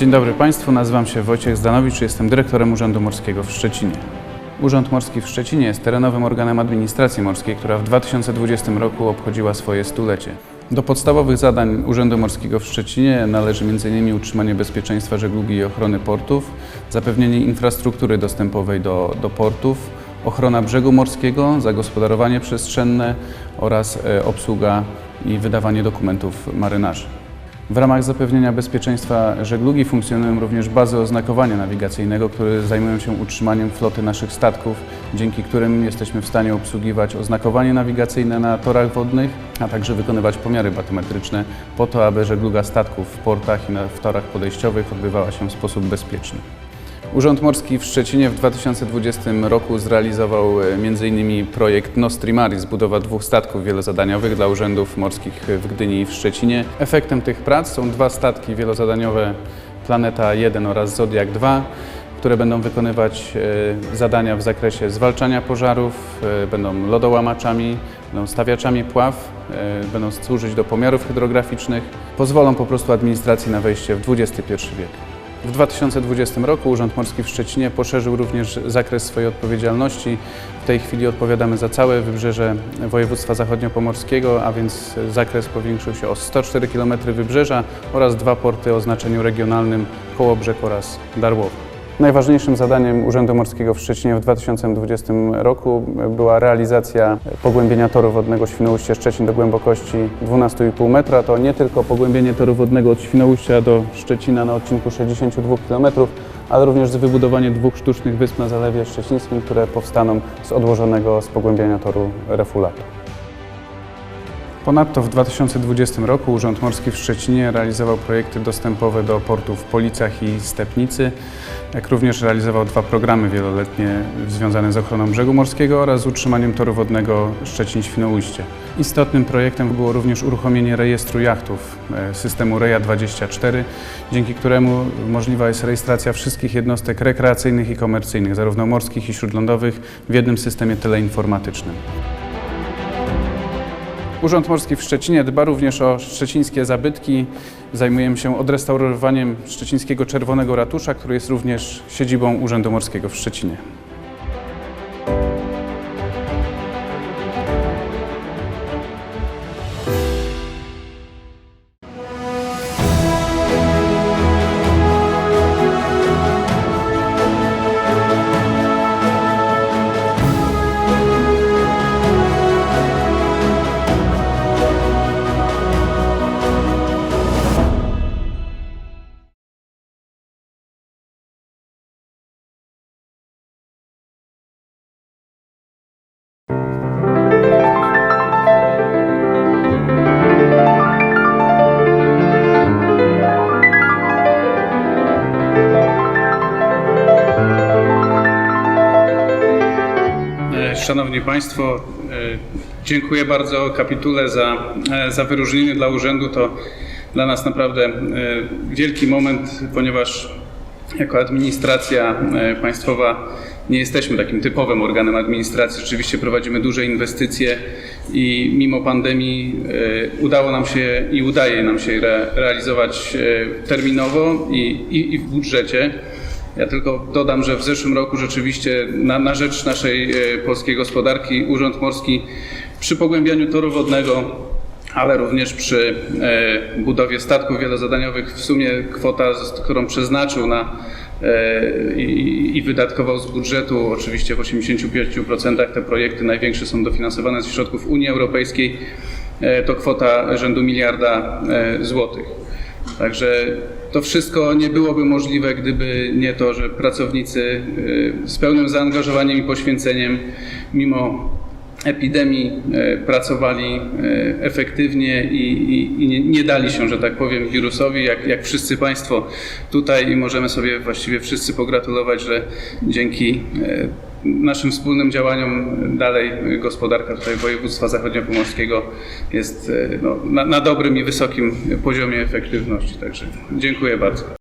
Dzień dobry Państwu, nazywam się Wojciech Zdanowicz, jestem dyrektorem Urzędu Morskiego w Szczecinie. Urząd Morski w Szczecinie jest terenowym organem administracji morskiej, która w 2020 roku obchodziła swoje stulecie. Do podstawowych zadań Urzędu Morskiego w Szczecinie należy m.in. utrzymanie bezpieczeństwa żeglugi i ochrony portów, zapewnienie infrastruktury dostępowej do, do portów, ochrona brzegu morskiego, zagospodarowanie przestrzenne oraz e, obsługa i wydawanie dokumentów marynarzy. W ramach zapewnienia bezpieczeństwa żeglugi funkcjonują również bazy oznakowania nawigacyjnego, które zajmują się utrzymaniem floty naszych statków, dzięki którym jesteśmy w stanie obsługiwać oznakowanie nawigacyjne na torach wodnych, a także wykonywać pomiary batymetryczne po to, aby żegluga statków w portach i na, w torach podejściowych odbywała się w sposób bezpieczny. Urząd Morski w Szczecinie w 2020 roku zrealizował e, m.in. projekt Nostrimaris, budowa dwóch statków wielozadaniowych dla urzędów morskich w Gdyni i w Szczecinie. Efektem tych prac są dwa statki wielozadaniowe Planeta 1 oraz Zodiak 2, które będą wykonywać e, zadania w zakresie zwalczania pożarów, e, będą lodołamaczami, będą stawiaczami pław, będą służyć do pomiarów hydrograficznych, pozwolą po prostu administracji na wejście w XXI wiek. W 2020 roku Urząd Morski w Szczecinie poszerzył również zakres swojej odpowiedzialności. W tej chwili odpowiadamy za całe wybrzeże województwa zachodniopomorskiego, a więc zakres powiększył się o 104 km wybrzeża oraz dwa porty o znaczeniu regionalnym Kołobrzeg oraz Darłowo. Najważniejszym zadaniem Urzędu Morskiego w Szczecinie w 2020 roku była realizacja pogłębienia toru wodnego Świnoujście Szczecin do głębokości 12,5 metra. To nie tylko pogłębienie toru wodnego od Świnoujścia do Szczecina na odcinku 62 km, ale również wybudowanie dwóch sztucznych wysp na Zalewie Szczecińskim, które powstaną z odłożonego z pogłębienia toru refulatu. Ponadto w 2020 roku Urząd Morski w Szczecinie realizował projekty dostępowe do portów w Policach i Stepnicy, jak również realizował dwa programy wieloletnie związane z ochroną brzegu morskiego oraz utrzymaniem toru wodnego Szczecin-Świnoujście. Istotnym projektem było również uruchomienie rejestru jachtów e, systemu REJA24, dzięki któremu możliwa jest rejestracja wszystkich jednostek rekreacyjnych i komercyjnych, zarówno morskich i śródlądowych, w jednym systemie teleinformatycznym. Urząd Morski w Szczecinie dba również o szczecińskie zabytki. Zajmujemy się odrestaurowaniem szczecińskiego Czerwonego Ratusza, który jest również siedzibą Urzędu Morskiego w Szczecinie. Szanowni Państwo, e, dziękuję bardzo kapitule za, e, za wyróżnienie dla urzędu. To dla nas naprawdę e, wielki moment, ponieważ jako administracja państwowa nie jesteśmy takim typowym organem administracji. Rzeczywiście prowadzimy duże inwestycje i mimo pandemii udało nam się i udaje nam się re, realizować terminowo i, i, i w budżecie. Ja tylko dodam, że w zeszłym roku rzeczywiście na, na rzecz naszej e, polskiej gospodarki Urząd Morski przy pogłębianiu toru wodnego, ale również przy e, budowie statków wielozadaniowych w sumie kwota, którą przeznaczył na e, i, i wydatkował z budżetu, oczywiście w 85% te projekty największe są dofinansowane ze środków Unii Europejskiej, to kwota rzędu miliarda złotych. Także to wszystko nie byłoby możliwe, gdyby nie to, że pracownicy y, z pełnym zaangażowaniem i poświęceniem, mimo epidemii, y, pracowali y, efektywnie i, i, i nie, dali się, że tak powiem, wirusowi, jak, jak wszyscy Państwo tutaj i możemy sobie właściwie wszyscy pogratulować, że dzięki naszym wspólnym działaniom dalej gospodarka tutaj województwa zachodniopomorskiego jest y, no, na, na dobrym i wysokim poziomie efektywności. Także dziękuję bardzo.